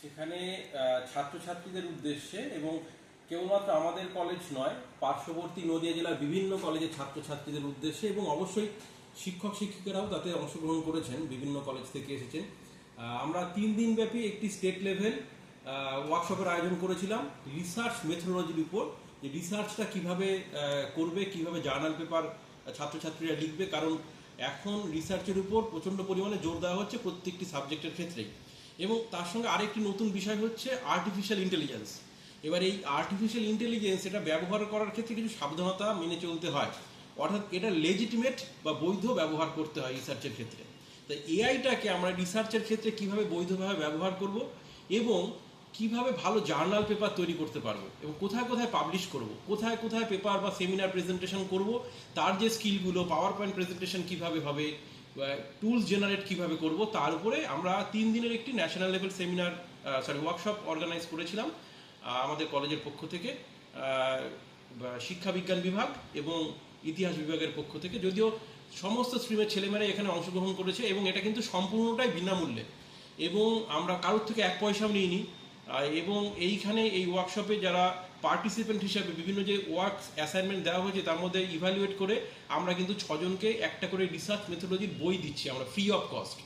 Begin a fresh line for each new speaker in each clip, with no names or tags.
সেখানে ছাত্রছাত্রীদের উদ্দেশ্যে এবং কেবলমাত্র আমাদের কলেজ নয়, পার্শ্ববর্তী নদিয়া জেলার বিভিন্ন কলেজের ছাত্রছাত্রীদের উদ্দেশ্যে এবং অবশ্যই শিক্ষক শিক্ষিকারাও তাতে অংশগ্রহণ করেছেন, বিভিন্ন কলেজ থেকে এসেছেন। আমরা তিন দিন ব্যাপী একটি স্টেট লেভেল ওয়ার্কশপের আয়োজন করেছিলাম রিসার্চ মেথোলজির উপর যে রিসার্চটা কীভাবে করবে, কীভাবে জার্নাল পেপার ছাত্রছাত্রীরা লিখবে, কারণ এখন রিসার্চের উপর প্রচণ্ড পরিমাণে জোর দেওয়া হচ্ছে প্রত্যেকটি সাবজেক্টের ক্ষেত্রেই। এবং তার সঙ্গে আরেকটি নতুন বিষয় হচ্ছে আর্টিফিশিয়াল ইন্টেলিজেন্স এবার এই আর্টিফিশিয়াল ইন্টেলিজেন্স এটা ব্যবহার করার ক্ষেত্রে কিছু সাবধানতা মেনে চলতে হয়। অর্থাৎ এটা লেজিটিমেট বা বৈধ ব্যবহার করতে হয় রিসার্চের ক্ষেত্রে। তো এআইটাকে আমরা রিসার্চের ক্ষেত্রে কীভাবে বৈধভাবে ব্যবহার করব এবং কীভাবে ভালো জার্নাল পেপার তৈরি করতে পারব এবং কোথায় কোথায় পাবলিশ করব, কোথায় কোথায় পেপার বা সেমিনার প্রেজেন্টেশন করব, তার যে স্কিলগুলো পাওয়ার পয়েন্ট প্রেজেন্টেশন কীভাবে হবে টুলস জেনারেট কীভাবে করব, তার উপরে আমরা তিন দিনের একটি national level seminar sorry workshop organise করেছিলাম আমাদের কলেজের পক্ষ থেকে শিক্ষা বিজ্ঞান বিভাগ এবং ইতিহাস বিভাগের পক্ষ থেকে। যদিও সমস্ত স্ট্রিমের ছেলেমেয়েরা এখানে অংশগ্রহণ করেছে এবং এটা কিন্তু সম্পূর্ণটাই বিনামূল্যে। এবং আমরা কারোর থেকে এক পয়সাও নিইনি। এবং এইখানে এই ওয়ার্কশপে যারা পার্টিসিপেন্ট হিসাবে বিভিন্ন যে ওয়ার্ক অ্যাসাইনমেন্ট দেওয়া হয়েছে, তার মধ্যে ইভ্যালুয়েট করে আমরা কিন্তু ছজনকে একটা করে রিসার্চ মেথোলজির বই দিচ্ছি আমরা ফ্রি অফ কস্ট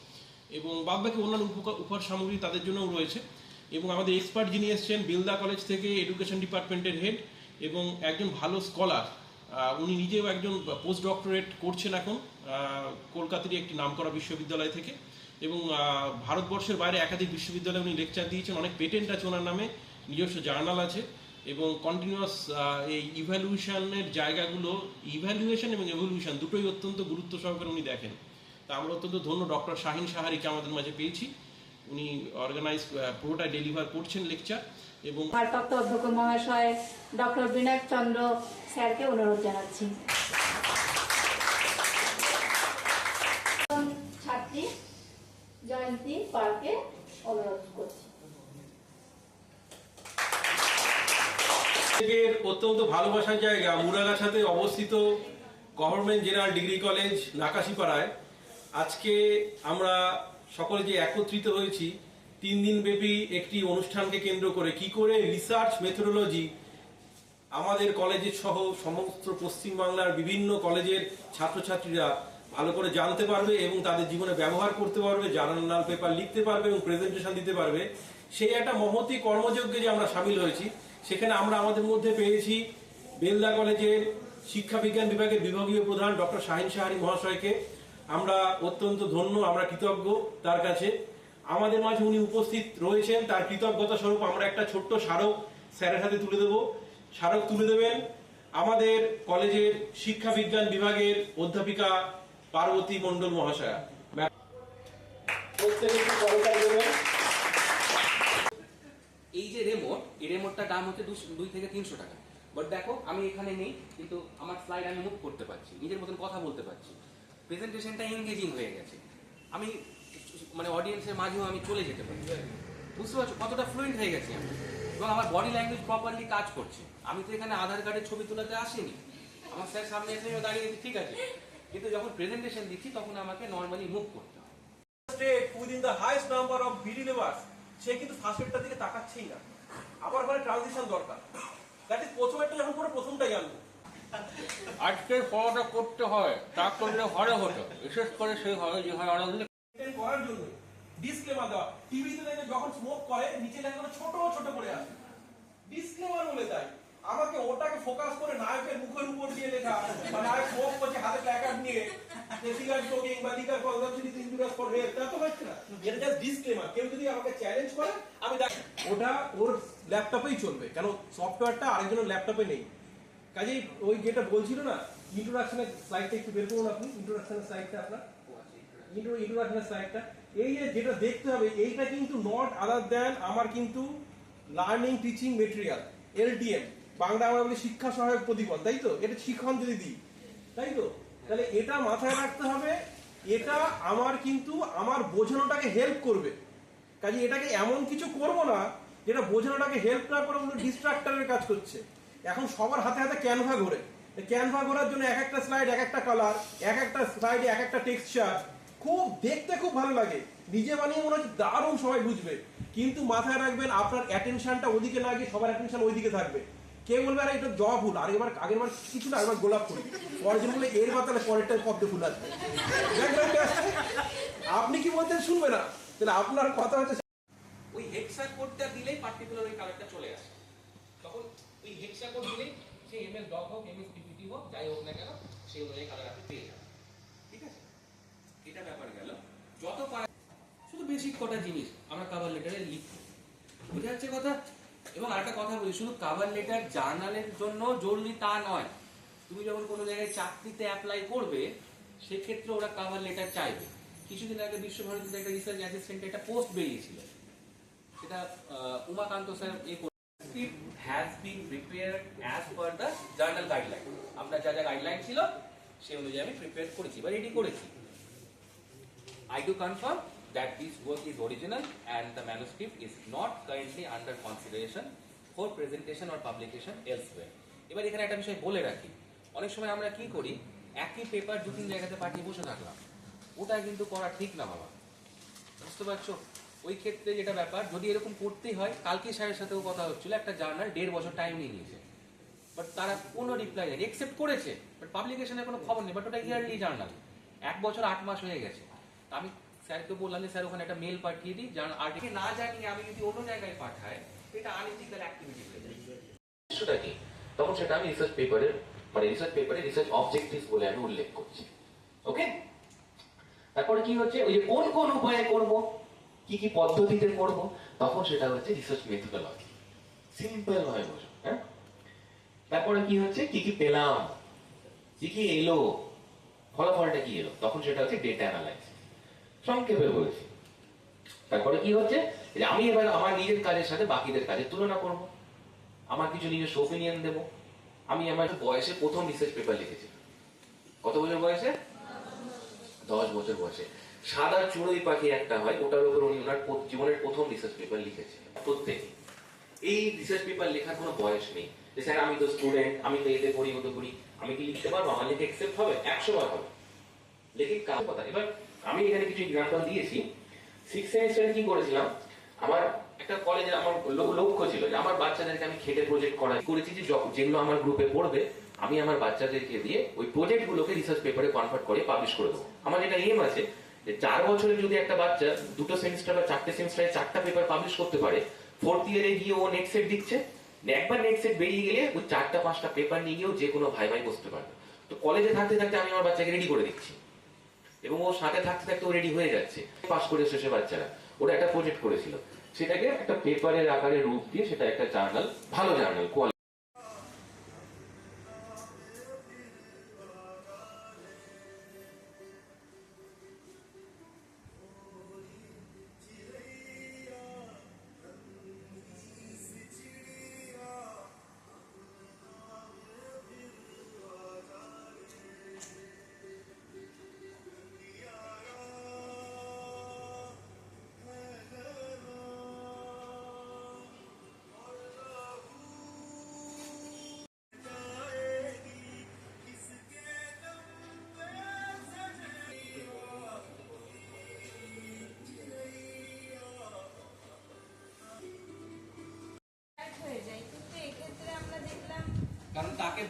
এবং বাদবাকি অন্যান্য উপকার, উপহার সামগ্রী তাদের জন্যও রয়েছে। এবং আমাদের এক্সপার্ট যিনি এসছেন, বিলদা কলেজ থেকে এডুকেশন ডিপার্টমেন্টের হেড এবং একজন ভালো স্কলার উনি নিজেও একজন পোস্ট ডক্টরেট করছেন এখন কলকাতারই একটি নামকরা বিশ্ববিদ্যালয় থেকে। এবং ভারতবর্ষের বাইরে একাধিক বিশ্ববিদ্যালয়ে উনি লেকচার দিয়েছেন। অনেক পেটেন্ট আছে ওনার নামে, নিজস্ব জার্নাল আছে এবং কন্টিনিউয়াস এই ইভ্যালুয়েশনের জায়গাগুলো ইভ্যালুয়েশন এবং এভলিউশন দুটোই অত্যন্ত গুরুত্ব সহকারে উনি দেখেন। তা আমরা অত্যন্ত ধন্য ডক্টর শাহিন সাহারিকে আমাদের মাঝে পেয়েছি। উনি অর্গানাইজ পুরোটা ডেলিভার করছেন লেকচার এবং
ভারপ্রাপ্ত অধ্যক্ষ মহাশয় ডক্টর বিনায়ক চন্দ্র স্যারকে অনুরোধ জানাচ্ছি। জয়ন্তী পালকে অনুরোধ করছি।
অত্যন্ত ভালোবাসার জায়গা মুরাগাছাতে অবস্থিত গভর্নমেন্ট জেনারেল ডিগ্রি কলেজ নাকাশিপাড়ায়। আজকে আমরা সকলে যে একত্রিত হয়েছি, তিন দিন ব্যাপী একটি অনুষ্ঠানকে কেন্দ্র করে কি করে রিসার্চ মেথোডোলজি আমাদের কলেজের সহ সমস্ত পশ্চিমবাংলার বিভিন্ন কলেজের ছাত্রছাত্রীরা ভালো করে জানতে পারবে এবং তাদের জীবনে ব্যবহার করতে পারবে, জার্নাল পেপার লিখতে পারবে এবং প্রেজেন্টেশন দিতে পারবে। সেই একটা মহতি কর্মযজ্ঞে যে আমরা সামিল হয়েছি, সেখানে আমরা আমাদের মধ্যে পেয়েছি বেলদা কলেজের শিক্ষা বিজ্ঞান বিভাগের বিভাগীয় প্রধান ডক্টর শাহিন সাহারি মহাশয়কে। আমরা অত্যন্ত ধন্য, আমরা কৃতজ্ঞ তার কাছে। আমাদের মাঝে উনি উপস্থিত রয়েছেন, তার কৃতজ্ঞতা স্বরূপ আমরা একটা ছোট্ট স্মারক স্যারের হাতে তুলে দেব। স্মারক তুলে দেবেন আমাদের কলেজের শিক্ষা বিজ্ঞান বিভাগের অধ্যাপিকা পার্বতী মণ্ডল মহাশয়া।
এই যে রেমোট এই রেমোটটার দাম হচ্ছে দুই থেকে তিনশো টাকা। বাট দেখো, আমি এখানে নেই, কিন্তু আমার স্লাইড আমি মুভ করতে পারছি, নিজের মতন কথা বলতে পারছি। প্রেজেন্টেশনটা এনগেজিং হয়ে গেছে। আমি মানে অডিয়েন্সের মাঝেও আমি চলে যেতে পারি বুঝতে পারছ? কতটা ফ্লুয়েন্ট হয়ে গেছি আমি। এবং আমার বডি ল্যাঙ্গুয়েজ প্রপারলি কাজ করছে। আমি তো এখানে আধার কার্ডের ছবি তোলাতে আসিনি। আমার স্যার সামনে এসে দাঁড়িয়ে ঠিক আছে। কিন্তু যখন প্রেজেন্টেশন দিচ্ছি তখন আমাকে নর্মালি মুভ করতে হয়।
State within the highest number of bidi labours সে কিন্তু ফার্স্ট দিকে তাকাচ্ছেই না। আবার ওখানে ট্রানজিশন দরকার। দ্যাট ইজ প্রথম একটা যখন করে প্রথমটাই আনব।
আজকের পড়াটা করতে হয় তা করলে ঘরে হতো। বিশেষ করে সেই ঘরে যে হয় অনেক
মেনটেন করার জন্য ডিসক্লেমার দেওয়া। টিভিতে দেখে যখন স্মোক করে নিচে লেখা করে ছোট ছোট করে আসে। ডিসক্লেমার বলে তাই। আমাকে ওটাকে ফোকাস করে নায়কের মুখের উপর দিয়ে লেখা নায়ক স্মোক চ্যালেঞ্জ করে, আমি ওটা ওর ল্যাপটপেই চলবে, কেন সফটওয়্যারটা আরেকজনের ল্যাপটপে নেই। কাজেই ওই যেটা বলছিল না ইন্ট্রোডাকশনের স্লাইডটা একটু বের করুন আপনি ইন্ট্রোডাকশনের স্লাইডটা আপনার। ইন্ট্রো ইন্ট্রোডাকশনের স্লাইডটা এই যে যেটা দেখতে হবে, এইটা কিন্তু নট আদার দ্যান আমার কিন্তু learning teaching material LTM Bangla আমরা বলি শিক্ষা সহায়ক প্রতিফল তাই তো? এটা শিক্ষণ যদি দিই, তাই তো? তাহলে এটা মাথায় রাখতে হবে, এটা আমার কিন্তু আমার বোঝানোটাকে হেল্প করবে। কাজে এটাকে এমন কিছু করব না যেটা বোঝানোটাকে হেল্প না করে ডিস্ট্রাক্টরের কাজ করছে। এখন সবার হাতে হাতে ক্যানভা ঘোরে। ক্যানভা ঘোরার জন্য এক একটা স্লাইড এক একটা কালার এক একটা স্লাইডে এক একটা টেক্সচার খুব দেখতে খুব ভালো লাগে। নিজে বানিয়ে মনে হচ্ছে দারুণ সবাই বুঝবে। কিন্তু মাথায় রাখবেন আপনার অ্যাটেনশনটা ওদিকে না গিয়ে সবার অ্যাটেনশন ওইদিকে থাকবে। কেউ বলবে, আরে, এটা জবা ফুল আর এবার আগের বার কিছু না এবার গোলাপ ফুল। পরের বললে, এর মাথায় পরেরটা পদ্ম ফুল আসবে? আপনি কি বলতেন শুনবে না? তাহলে আপনার কথা হচ্ছে
ওই হেক্সা কোডটা দিলেই পার্টিকুলার ওই কালারটা চলে আসে। তখন ওই হেক্সা কোড দিলেই সে এমএস ডক হোক এমএস পিপিটি হোক, যাই হোক না কেন সেই অনুযায়ী কালার আপনি পেয়ে যাবেন। ঠিক আছে? এটা ব্যাপার গেল। যত শুধু বেসিক কটা জিনিস আমরা কাভার লেটারে লিখব। বুঝা যাচ্ছে কথা? এবং আরেকটা কথা বলি, শুধু কাভার লেটার জার্নালের জন্য জরুরি তা নয়। তুমি যখন কোনো জায়গায় চাকরিতে অ্যাপ্লাই করবে, সেক্ষেত্রে ওরা কাভার লেটার চাইবে। কিছুদিন আগে বিশ্বভারতীতে একটা রিসার্চ অ্যাসিস্ট্যান্ট একটা পোস্ট বেরিয়েছিল। সেটা Umakanta sir a has been prepare as per the journal guideline আপনার যা যা গাইডলাইন ছিল, সেই অনুযায়ী আমি প্রিপেয়ার করেছি বা রেডি করেছি। I do confirm that this work is original and the manuscript is not currently under consideration for presentation or publication elsewhere. এবার এখানে একটা বিষয় বলে রাখি। অনেক সময় আমরা কি করি, একই পেপার দু তিন জায়গাতে পাঠিয়ে বসে থাকলাম। ওটা কিন্তু করা ঠিক না বাবা। বুঝতে পারছ? ওই ক্ষেত্রে যেটা ব্যাপার, যদি এরকম করতেই হয়, কালকে স্যারের সাথেও কথা হচ্ছিল, একটা জার্নাল দেড় বছর টাইম নিয়ে নিয়েছে। বাট তারা কোনো রিপ্লাই দেয়নি একসেপ্ট করেছে বাট পাবলিকেশনের কোনো খবর নেই বাট ওটা ইয়ারলি জার্নাল। এক বছর আট মাস হয়ে গেছে। আমি স্যারকে বললাম যে, স্যার, ওখানে একটা মেল পাঠিয়ে দিই জার্নাল আর্টিকেল না জানিয়ে আমি যদি অন্য জায়গায় পাঠাই, এটা আনইথিক্যাল অ্যাক্টিভিটি হয়ে যায়।
সেটা কি? তখন সেটা আমি রিসার্চ পেপারে মানে রিসার্চ পেপারে রিসার্চ অবজেক্টিভস বলে আমি উল্লেখ করছি। ওকে তারপরে কি হচ্ছে? ওই যে কোন কোন উপায়ে করব? কি কি পদ্ধতিতে করব? তখন সেটা হচ্ছে রিসার্চ মেথোডোলজি সিম্পল হয় বোঝো হ্যাঁ? তারপরে কি হচ্ছে? কি কি পেলাম? কি কি এলো? ফলাফলটা কি এলো? তখন সেটা হচ্ছে ডেটা অ্যানালাইসিস সংক্ষেপে বলছি। তারপরে কি হচ্ছে? যে আমি এবার আমার নিজের কাজের সাথে বাকিদের কাজের তুলনা করব। আমার কিছু নিজস্ব ওপিনিয়ন দেব। আমি আমার বয়সে প্রথম রিসার্চ পেপার লিখেছি। কত বছর বয়সে? দশ বছর বয়সে। সাদা চুড়ই পাখি একটা হয়, ওটার উপর উনি ওনার জীবনের প্রথম রিসার্চ পেপার লিখেছে। প্রত্যেকে। এই রিসার্চ পেপার লেখার কোনো বয়স নেই। যে স্যার, আমি তো স্টুডেন্ট আমি তো এতে করি ওতে করি। আমি কি লিখতে পারব? আমার লিখে একসেপ্ট হবে? একশো বার হবে। লেখে কাজ কথা? এবার আমি এখানে কিছু এক্সাম্পল দিয়েছি। সিক্স সেমিস্টারে কি করেছিলাম? আমার একটা কলেজে আমার লক্ষ্য ছিল যে আমার বাচ্চাদেরকে আমি খেটে প্রজেক্ট করা করেছি যে যেগুলো আমার গ্রুপে পড়বে, আমি আমার বাচ্চাদেরকে দিয়ে ওই প্রজেক্ট গুলোকে রিসার্চ পেপারে কনভার্ট করে পাবলিশ করে দেবো। আমার যেটা এম আছে যে চার বছরে যদি একটা বাচ্চা দুটো সেমিস্টার বা চারটে সেমিস্টারে চারটা পেপার পাবলিশ করতে পারে ফোর্থ ইয়ারে গিয়ে ও নেক্সট সেট দিচ্ছে। একবার নেক্সট সেট বেরিয়ে গেলে ওই চারটা পাঁচটা পেপার নিয়ে গিয়েও যে কোনো ভাই ভাই বসতে পারবে। তো কলেজে থাকতে থাকতে আমি আমার বাচ্চাকে রেডি করে দিচ্ছি। এবং ও সাথে থাকতে থাকতে ও রেডি হয়ে যাচ্ছে। পাস করে শেষে বাচ্চারা। ওরা একটা প্রজেক্ট করেছিল। সেটাকে একটা পেপারের আকারে রূপ দিয়ে সেটা একটা জার্নাল ভালো জার্নাল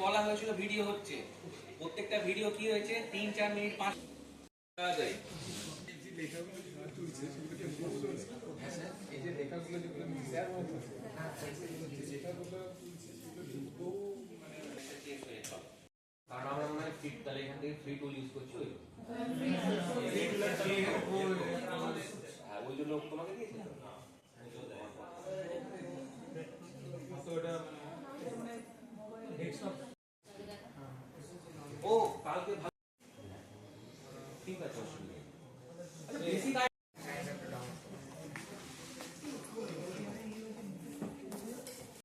বলা হয়েছিল ভিডিও হচ্ছে। প্রত্যেকটা ভিডিও কি হয়েছে? তিন চার মিনিট পাঁচ। কারণ আমরা মনে হয় ফিট তাহলে এখান থেকে ফ্রি টুল ইউজ করছি ওই। হ্যাঁ ওই জন্য তোমাকে দিয়েছিলাম।